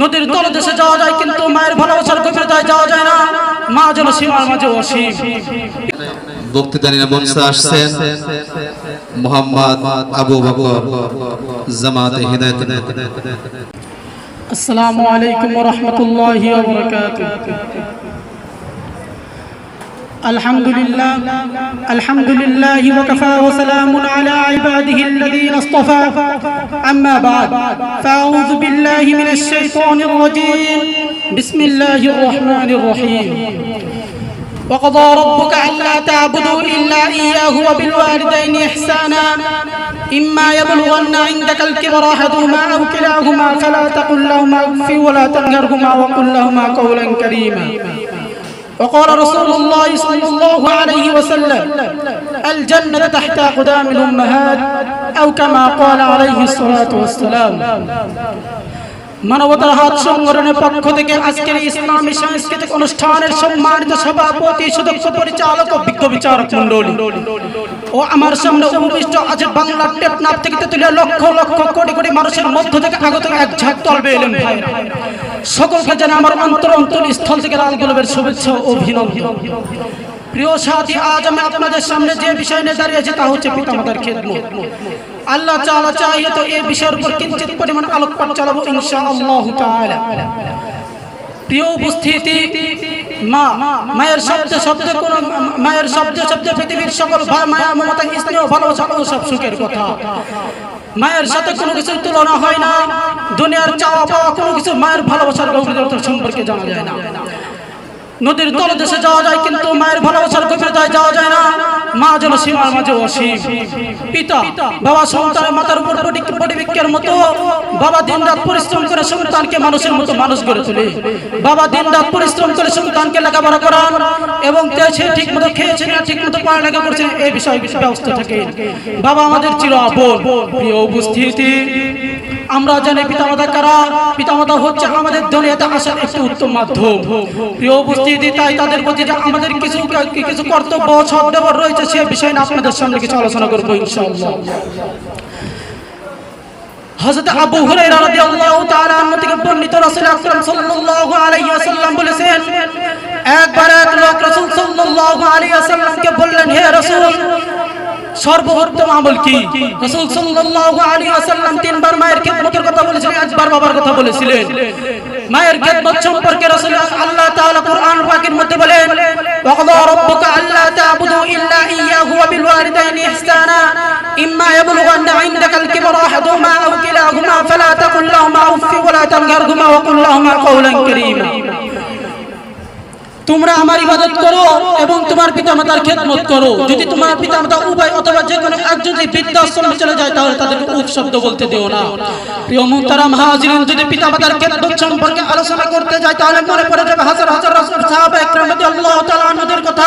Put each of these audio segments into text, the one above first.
নদীর তলদেশে যাওয়া যায় কিন্তু মায়ের ভালোবাসার গভীরতায় যাওয়া যায় না। মা যেন সীমার মাঝে অসীম। বক্তৃতা নিয়ে আবু বকর জামাতে হিদায়াত। আসসালামু আলাইকুম الحمد لله الحمد لله وكفى وسلام على عباده الذين اصطفى. أما بعد فأعوذ بالله من الشيطان الرجيم. بسم الله الرحمن الرحيم. وقضى ربك ألا تعبدوا إلا إياه وبالوالدين إحسانا. إما يبلغن عندك الكبر أحدهما أو كلاهما فلا تقل لهما أف ولا تنهرهما وقل لهما قولا كريما. وقال رسول الله صلى الله عليه وسلم الجنة تحت أقدام الأمهات أو كما قال عليه الصلاة والسلام মানবতার হাত সংগঠনের পক্ষ থেকে আজকের ইসলামী সাংস্কৃতিক অনুষ্ঠানের সম্মানিত সভাপতি সদস্য পরিচালক ও বিজ্ঞ বিচারক মন্ডলী ও আমার সামনে উপবিষ্ট আছে বাংলার টেপনাপ থেকে তুলে লক্ষ লক্ষ কোটি কোটি মানুষের মধ্য থেকে আগত এক ঝাঁক তলবে এলেন সকলকে জানে আমার অন্তর অন্তর স্থল থেকে লাল গোলাপের শুভেচ্ছা অভিনন্দন। প্রিয় সাথী, আজ আমি আপনাদের সামনে যে বিষয় নিয়ে দাঁড়িয়েছি তা হচ্ছে পিতামাতার খেদমত। আল্লাহ তাআলা চাইলে তো এই বিষয়ের উপর কিঞ্চিত পরিমাণ আলোকপাত চালাবো ইনশাআল্লাহ তাআলা। প্রিয় উপস্থিতি মায়ের শব্দ শব্দ পৃথিবীর সকল মায়া, মমতা, স্নেহ, ভালোবাসা সব সুখের কথা। মায়ের সাথে কোনো কিছুর তুলনা হয় না। দুনিয়ার চাওয়া পাওয়া কোনো কিছু মায়ের ভালোবাসার সম্পর্কে জানা যায় না। নদীর তলদেশে যাওয়া যায়, কিন্তু মায়ের ভালোবাসার গভীরতায় যাওয়া যায় না। মা যেন সীমার মাঝে অসীম। পিতা, বাবা সন্তানের মাথার উপর পরিবৃক্ষের মতো, বাবা দিন রাত পরিশ্রম করে সন্তানকে মানুষের মতো মানুষ গড়ে তোলে। বাবা দিন রাত পরিশ্রম করে সন্তানকে লেখাপড়া করান এবং সে ঠিক মতো খেয়েছে না ঠিক মতো পড়ালেখা করছে এই বিষয়ে ব্যবস্থা থাকে। বাবা আমাদের চির আপন প্রিয় উপস্থিতি আমরা জানি পিতামাতা কারা? পিতামাতা হচ্ছে আমাদের দুনিয়াতে আসার একটি উত্তম মাধ্যম। প্রিয় উপস্থিতি, তাই তাদের প্রতি যে আমাদের কিছু কিছু কর্তব্য, সদ্ব্যবহার রয়েছে, সে বিষয়ে আপনাদের সামনে কিছু আলোচনা করব ইনশাআল্লাহ। হযরত আবু হুরায়রা রাদিয়াল্লাহু তাআলা আনহু থেকে বর্ণিত রাসূল আকরাম সাল্লাল্লাহু আলাইহি ওয়াসাল্লাম বলেছেন, একবার এক লোক রাসূল সাল্লাল্লাহু আলাইহি ওয়াসাল্লামকে বললেন, হে রাসূল সর্বোত্তম আমল কি? রাসূল সাল্লাল্লাহু আলাইহি ওয়াসাল্লাম তিনবার মায়ের খিদমতের কথা বলেছিলেন, একবার বাবার কথা বলেছিলেন। মায়ের খিদমত সম্পর্কে রাসূল আল্লাহ তাআলা কুরআন পাকের মধ্যে বলেন, ওয়াকাদা রাব্বুকা আল্লা তা'বুদু ইল্লা ইয়্যাহু ওয়া বিল ওয়ালিদাইনি ইহসানা, ইম্মা ইয়াবলুগান্না ইনদাকাল কিবরা আহাদুহুমা আও কিলাহুমা ফালা তাকুল লাহুমা উফ ওয়া লা তানহারহুমা ওয়া কুল লাহুমা কাওলান কারীমা। তোমরা আমার ইবাদত করো এবং তোমার পিতামাতার খেদমত করো। যদি তোমার পিতামাতা উভয় অথবা যে কোনো এক যদি বৃদ্ধাশ্রমে চলে যায়, তাহলে তাদের উপ শব্দ বলতে দিও না। প্রিয় মুহতারাম হাজিরিন, যদি পিতামাতার খেদমত সম্পর্কে আলোচনা করতে যায়, তাহলে মনে পড়ে যাবে হাজার হাজার রাসূল সাহাবা একরাম রাদিয়াল্লাহু তাআলা আনহুদের কথা।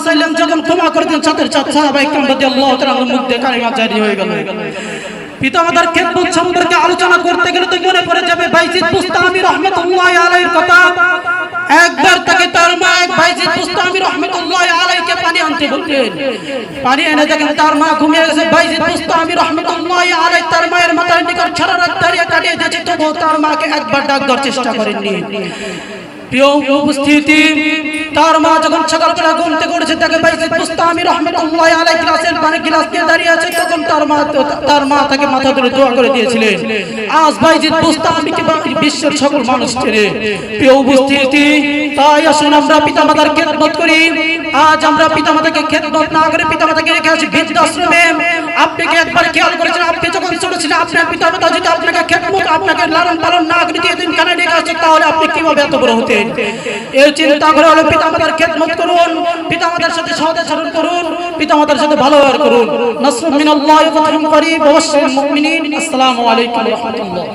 ক্ষমা চাইলেন যখন ক্ষমা করতেন সাথে সাথে সাহাবা ইকরাম রাদিয়াল্লাহু তাআলা আনহুর মুখ দিয়ে কালিমা জারি হয়ে গেল। পিতামাতার খেদমত সম্পর্কে আলোচনা করতে গেলে তো মনে পড়ে যাবে, বাইজিদ বুস্তামি রহমতুল্লাহ আলাইহির কথা। একবার তাকে তার মা, এক বাইজিদ বুস্তামি রহমতুল্লাহ আলাইহিকে পানি আনতে বললেন। পানি এনে দেখেন তার মা ঘুমিয়ে গেছে, বাইজিদ বুস্তামি রহমতুল্লাহ আলাইহি তার মায়ের মাথার নিকট সারা রাত দাঁড়িয়ে কাটিয়ে দিয়েছে, তবুও তার মাকে একবার ডাক দেওয়ার চেষ্টা করেননি। প্রিয় উপস্থিতি তার মা যখন সকালবেলা ঘুম থেকে উঠেছে, তাকে পাইছে আমি রহমতুল্লাহ আলাইহি গ্লাসের পানি গ্লাস দিয়ে দাঁড়িয়ে আছে। তখন তার মা তার মা তাকে মাথা ধরে দোয়া করে দিয়েছিলেন আজ ভাই বাইজিদ বুস্তামি কি বিশ্বের সকল মানুষ চেনে। প্রিয় উপস্থিতি তাই আসুন আমরা পিতামাতার খেদমত করি। আজ আমরা পিতামাতাকে খেদমত না করে পিতামাতাকে রেখে আছি বৃদ্ধাশ্রমে। আপনি কি একবার খেয়াল করেছেন? আপনি যখন ছোট ছিলেন আপনার পিতামাতা যদি আপনাকে খেদমত, আপনাকে লালন পালন না করে দিয়ে দিন কানে রেখে আসছে তাহলে আপনি কীভাবে এত বড় হতেন? এই চিন্তা করে হলো পিতামাতার খেদমত করুন। পিতামাতার সাথে সদাচরণ করুন। পিতামাতার সাথে ভালো ব্যবহার করুন। নাসরুম মিনাল্লাহি ওয়া ফাতহুম মুমিনিন। আসসালামু আলাইকুম ওয়া রাহমাতুল্লাহ।